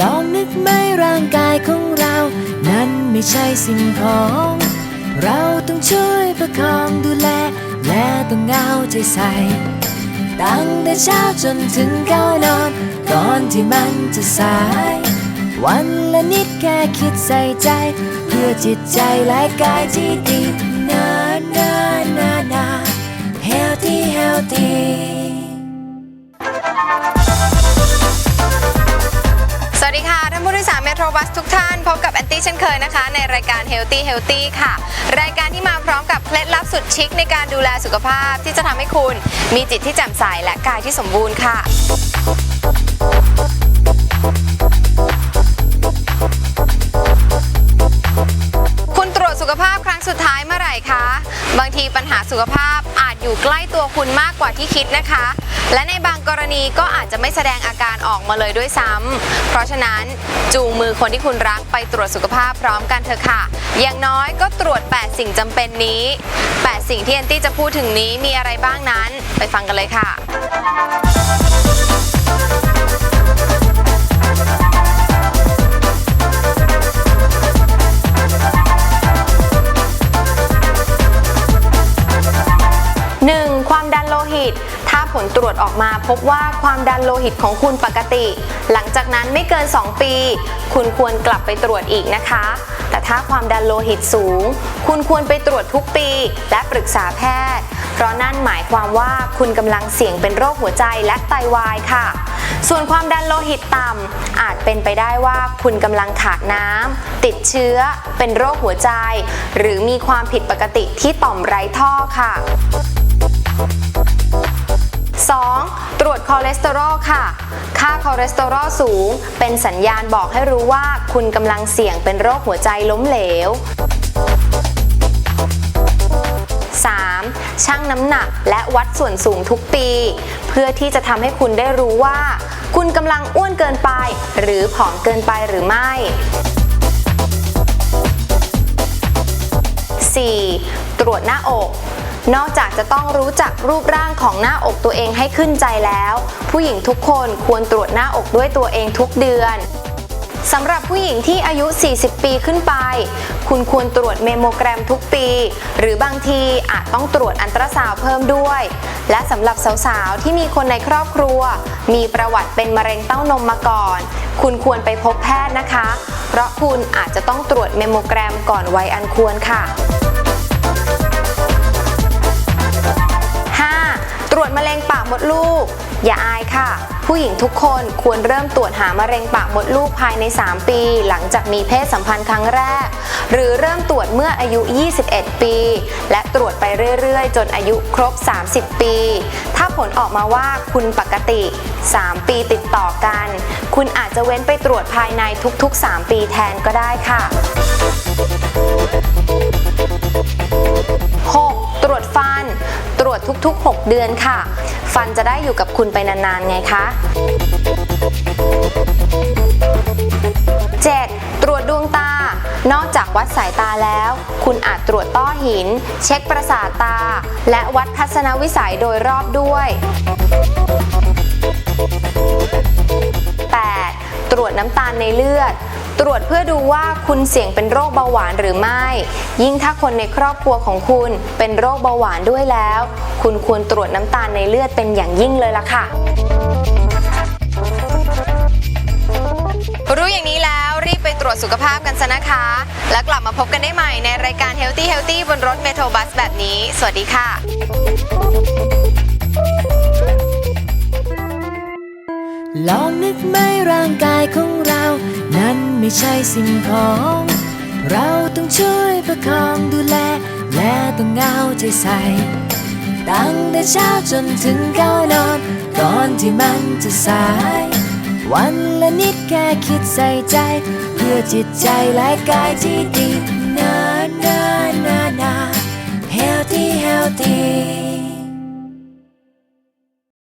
ลองนึกไหมร่างกายของเรา นั้นไม่ใช่สิ่งของ เราต้องช่วยประคองดูแล และต้องเอาใจใส่ ตั้งแต่เช้าจนถึงก้าวนอน ก่อนที่มันจะสาย วันละนิดแค่คิดใส่ใจ เพื่อจิตใจและกายที่ดี นานานานา healthy healthy ทรบัสทุกท่านพบกับแอนตี้เช่นเคยนะคะ ในรายการ Healthy Healthy ค่ะ รายการที่มาพร้อมกับเคล็ดลับสุดชิคในการดูแลสุขภาพที่จะทำให้คุณ มีจิตที่แจ่มใสและกายที่สมบูรณ์ค่ะ ร่คะ บางทีปัญหาสุขภาพอาจอยู่ใกล้ตัวคุณมากกว่าที่คิดนะคะ และในบางกรณีก็อาจจะไม่แสดงอาการออกมาเลยด้วยซ้ำ เพราะฉะนั้นจูงมือคนที่คุณรักไปตรวจสุขภาพพร้อมกันเถอะค่ะ อย่างน้อยก็ตรวจ 8 สิ่งจำเป็นนี้ 8 สิ่งที่แอนตี้จะพูดถึงนี้มีอะไรบ้างนั้น ไปฟังกันเลยค่ะ หิต ถ้าผลตรวจออกมาพบว่าความดันโลหิตของคุณปกติ หลังจากนั้นไม่เกิน 2 ปี คุณควรกลับไปตรวจอีกนะคะ แต่ถ้าความดันโลหิตสูง คุณควรไปตรวจทุกปี และปรึกษาแพทย์ เพราะนั่นหมายความว่าคุณกำลังเสี่ยงเป็นโรคหัวใจและไตวายค่ะ ส่วนความดันโลหิตต่ำอาจเป็นไปได้ว่าคุณกำลังขาดน้ำติดเชื้อ เป็นโรคหัวใจ หรือมีความผิดปกติที่ต่อมไร้ท่อค่ะ อเลสเตอรอลค่ะ ค่าคอเลสเตอรอลสูง เป็นสัญญาณบอกให้รู้ว่าคุณกำลังเสี่ยงเป็นโรคหัวใจล้มเหลว 3. ชั่งน้ำหนักและวัดส่วนสูงทุกปี เพื่อที่จะทำให้คุณได้รู้ว่า คุณกำลังอ้วนเกินไป หรือผอมเกินไปหรือไม่ 4. ตรวจหน้าอก นอกจากจะต้องรู้จักรูปร่างของหน้าอกตัวเองให้ขึ้นใจแล้ว ผู้หญิงทุกคนควรตรวจหน้าอกด้วยตัวเองทุกเดือนสำหรับผู้หญิงที่อายุ 40 ปีขึ้นไป คุณควรตรวจเมโมแกรมทุกปี หรือบางทีอาจต้องตรวจอันตราซาวด์เพิ่มด้วย และสำหรับสาวๆ ที่มีคนในครอบครัว มีประวัติเป็นมะเร็งเต้านมมาก่อน คุณควรไปพบแพทย์นะคะ เพราะคุณอาจจะต้องตรวจเมโมแกรมก่อนวัยอันควรค่ะ ตรวจมะเร็งปากมดลูก อย่าอายค่ะ ผู้หญิงทุกคนควรเริ่มตรวจหามะเร็งปากมดลูกภายใน 3 ปี หลังจากมีเพศสัมพันธ์ครั้งแรก หรือเริ่มตรวจเมื่ออายุ 21 ปี และตรวจไปเรื่อยๆ จนอายุครบ 30 ปี ถ้าผลออกมาว่าคุณปกติ 3 ปีติดต่อกัน คุณอาจจะเว้นไปตรวจภายในทุก ๆ 3 ปีแทนก็ได้ค่ะ ทุก ๆ 6 เดือนค่ะ ฟันจะได้อยู่กับคุณไปนาน ๆ ไงคะ 7. ตรวจดวงตา นอกจากวัดสายตาแล้ว คุณอาจตรวจต้อหิน เช็คประสาทตา และวัดทัศนวิสัยโดยรอบด้วย 8. ตรวจน้ำตาลในเลือด ตรวจเพื่อดูว่าคุณเสี่ยงเป็นโรคเบาหวานหรือไม่ ยิ่งถ้าคนในครอบครัวของคุณเป็นโรคเบาหวานด้วยแล้ว คุณควรตรวจน้ำตาลในเลือดเป็นอย่างยิ่งเลยล่ะค่ะ รู้อย่างนี้แล้วรีบไปตรวจสุขภาพกันซะนะคะ แล้วกลับมาพบกันได้ใหม่ในรายการ Healthy Healthy บนรถเมโทรบัสแบบนี้ สวัสดีค่ะ ลองนึกไหมร่างกายของเรา นั้น ไม่ใช่สิ่งของ เราต้องช่วยประคองดูแล และต้องเอาใจใส่ ตั้งแต่เช้าจนถึงก้าวนอนก่อนที่มันจะสาย วันละนิดแค่คิดใส่ใจ เพื่อจิตใจและกายที่ดีนานานานา healthy healthy